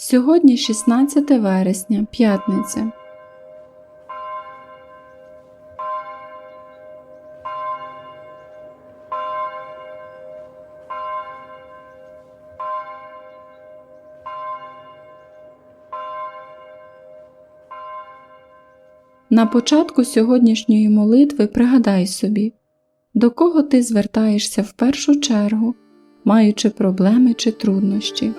Сьогодні 16 вересня, п'ятниця. На початку сьогоднішньої молитви пригадай собі, до кого ти звертаєшся в першу чергу, маючи проблеми чи труднощі.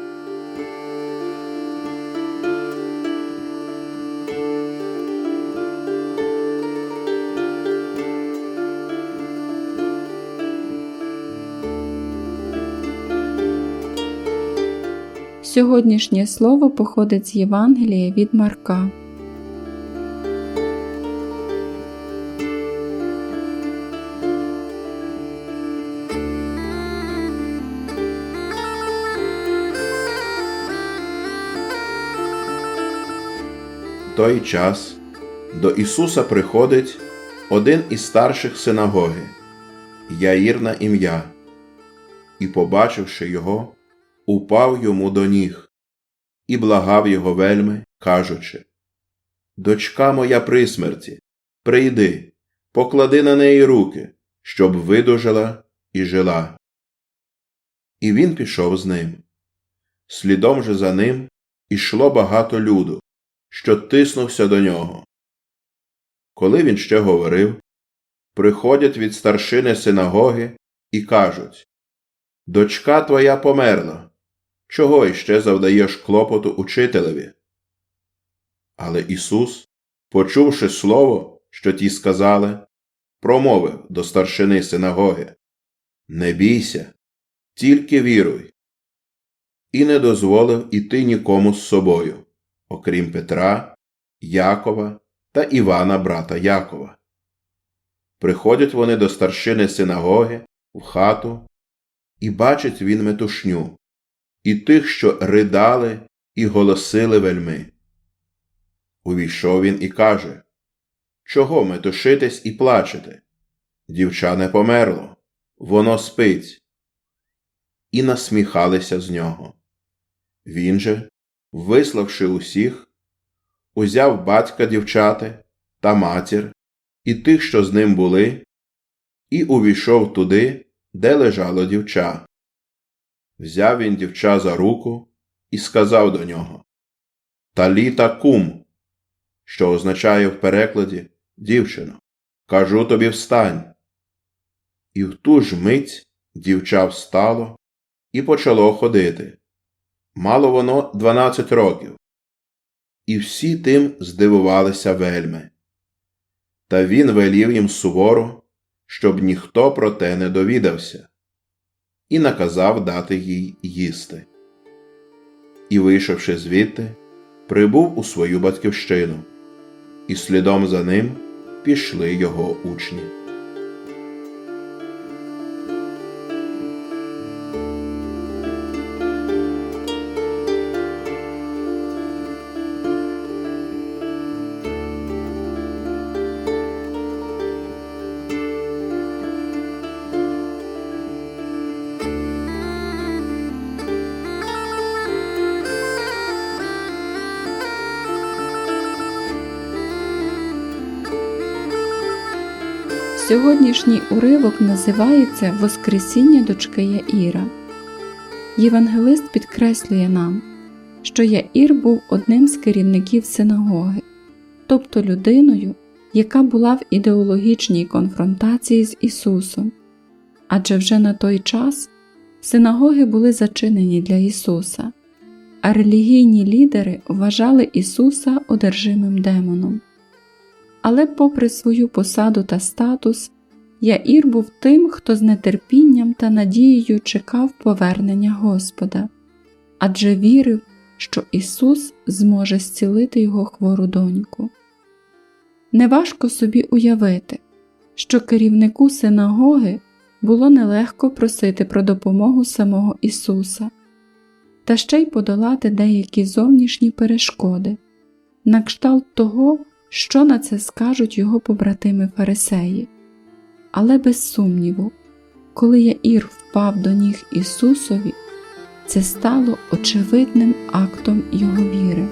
Сьогоднішнє слово походить з Євангелія від Марка. Той час до Ісуса приходить один із старших синагоги, Яїр на ім'я, і, побачивши його, упав йому до ніг і благав його вельми, кажучи Дочка моя при смерті, прийди, поклади на неї руки, щоб видужала і жила. І він пішов з ним. Слідом же за ним ішло багато люду, що тиснувся до нього. Коли він ще говорив, приходять від старшини синагоги і кажуть Дочка твоя померла. Чого іще завдаєш клопоту учителеві? Але Ісус, почувши слово, що ті сказали, промовив до старшини синагоги Не бійся, тільки віруй. І не дозволив іти нікому з собою, окрім Петра, Якова та Івана, брата Якова. Приходять вони до старшини синагоги в хату, і бачить він метушню, і тих, що ридали і голосили вельми. Увійшов він і каже Чого метушитесь і плачете? Дівча не померло, воно спить. І насміхалися з нього. Він же, виславши усіх, узяв батька дівчати та матір і тих, що з ним були, і увійшов туди, де лежало дівча. Взяв він дівча за руку і сказав до нього Таліта кум, що означає в перекладі дівчино, кажу тобі встань. І в ту ж мить дівча встало і почало ходити. Мало воно дванадцять років. І всі тим здивувалися вельми. Та він велів їм суворо, щоб ніхто про те не довідався, і наказав дати їй їсти. І, вийшовши звідти, прибув у свою батьківщину, і слідом за ним пішли його учні. Сьогоднішній уривок називається Воскресіння дочки Яїра. Євангелист підкреслює нам, що Яїр був одним з керівників синагоги, тобто людиною, яка була в ідеологічній конфронтації з Ісусом. Адже вже на той час синагоги були зачинені для Ісуса, а релігійні лідери вважали Ісуса одержимим демоном. Але, попри свою посаду та статус, Яїр був тим, хто з нетерпінням та надією чекав повернення Господа, адже вірив, що Ісус зможе зцілити його хвору доньку. Неважко собі уявити, що керівнику синагоги було нелегко просити про допомогу самого Ісуса, та ще й подолати деякі зовнішні перешкоди, на кшталт того, що на це скажуть його побратими фарисеї. Але без сумніву, коли Яїр впав до ніг Ісусові, це стало очевидним актом його віри.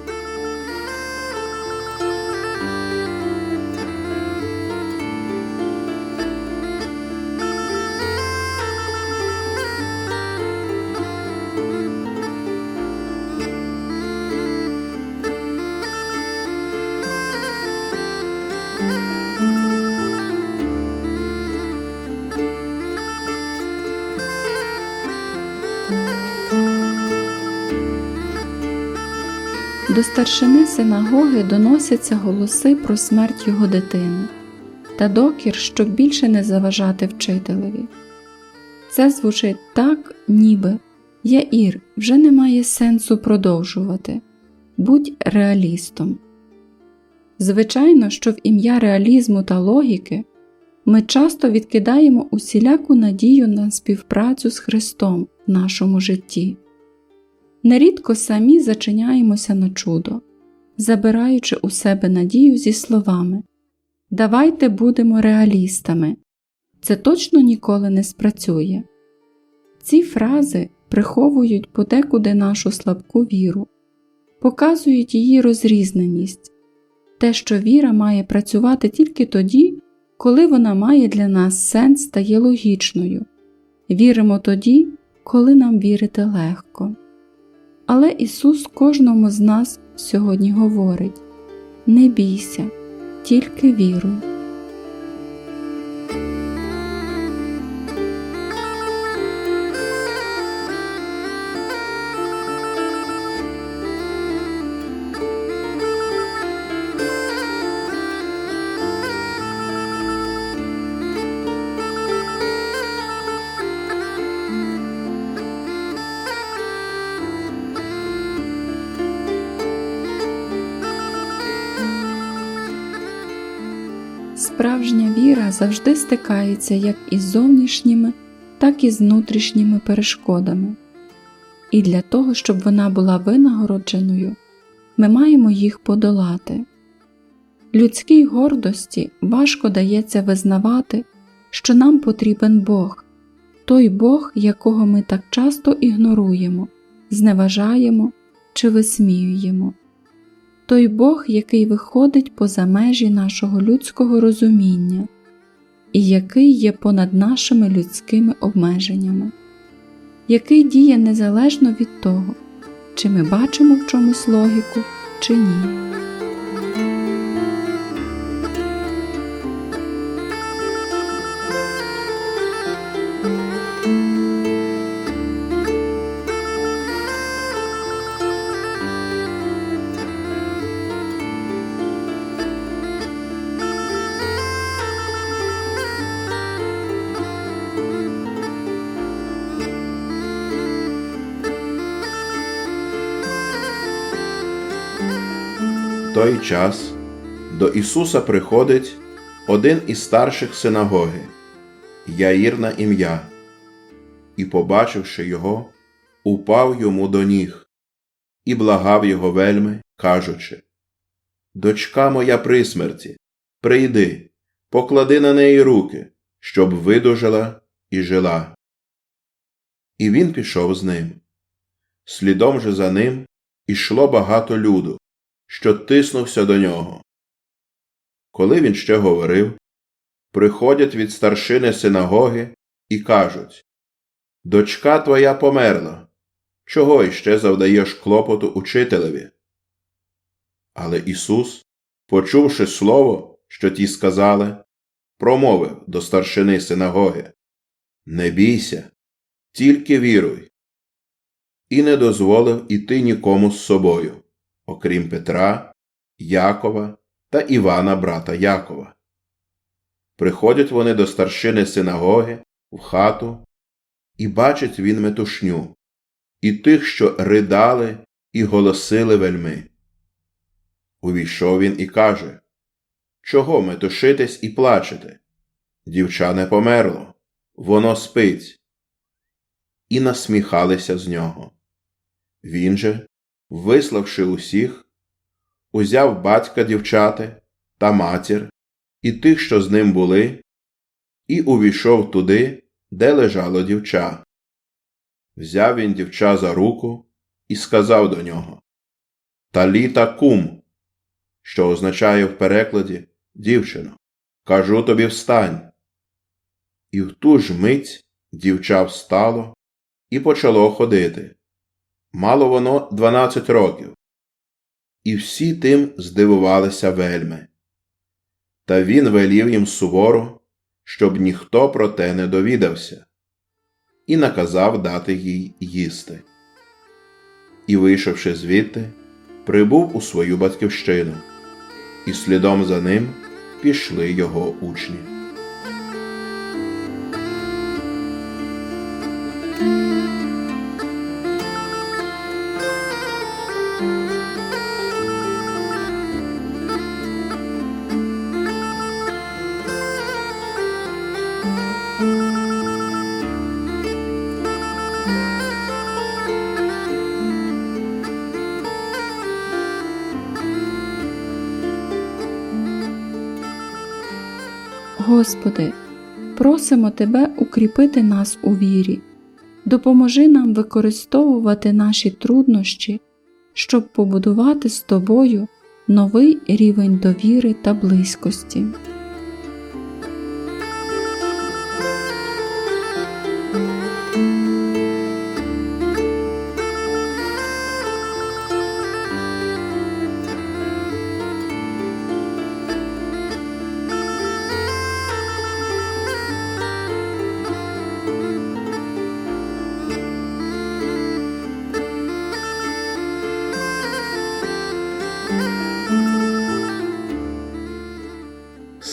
До старшини синагоги доносяться голоси про смерть його дитини та докір, щоб більше не заважати вчителеві. Це звучить так, ніби Яїр вже не має сенсу продовжувати. Будь реалістом. Звичайно, що в ім'я реалізму та логіки ми часто відкидаємо усіляку надію на співпрацю з Христом в нашому житті. Нерідко самі зачиняємося на чудо, забираючи у себе надію зі словами Давайте будемо реалістами. Це точно ніколи не спрацює. Ці фрази приховують подекуди нашу слабку віру, показують її розрізненість, те, що віра має працювати тільки тоді, коли вона має для нас сенс та є логічною. Віримо тоді, коли нам вірити легко. Але Ісус кожному з нас сьогодні говорить не бійся, тільки віруй. Справжня віра завжди стикається як із зовнішніми, так і з внутрішніми перешкодами. І для того, щоб вона була винагородженою, ми маємо їх подолати. Людській гордості важко дається визнавати, що нам потрібен Бог, той Бог, якого ми так часто ігноруємо, зневажаємо чи висміюємо той Бог, який виходить поза межі нашого людського розуміння і який є понад нашими людськими обмеженнями, який діє незалежно від того, чи ми бачимо в чомусь логіку, чи ні. Той час до Ісуса приходить один із старших синагоги, Яїр на ім'я, і, побачивши його, упав йому до ніг і благав його вельми, кажучи Дочка моя при смерті, прийди, поклади на неї руки, щоб видужала і жила. І він пішов з ним. Слідом же за ним ішло багато люду, що тиснувся до нього. Коли він ще говорив, приходять від старшини синагоги і кажуть Дочка твоя померла. Чого іще завдаєш клопоту учителеві? Але Ісус, почувши слово, що ті сказали, промовив до старшини синагоги Не бійся, тільки віруй. І не дозволив іти нікому з собою, окрім Петра, Якова та Івана, брата Якова. Приходять вони до старшини синагоги в хату, і бачить він метушню, і тих, що ридали і голосили вельми. Увійшов він і каже Чого метушитесь і плачете? Дівча не померло, воно спить. І насміхалися з нього. Він же, виславши усіх, узяв батька дівчати та матір і тих, що з ним були, і увійшов туди, де лежало дівча. Взяв він дівча за руку і сказав до нього Таліта кум, що означає в перекладі дівчино, кажу тобі встань. І в ту ж мить дівча встало і почало ходити. Мало воно дванадцять років. І всі тим здивувалися вельми. Та він велів їм суворо, щоб ніхто про те не довідався, і наказав дати їй їсти. І, вийшовши звідти, прибув у свою батьківщину, і слідом за ним пішли його учні. Господи, просимо Тебе укріпити нас у вірі, допоможи нам використовувати наші труднощі, щоб побудувати з Тобою новий рівень довіри та близькості.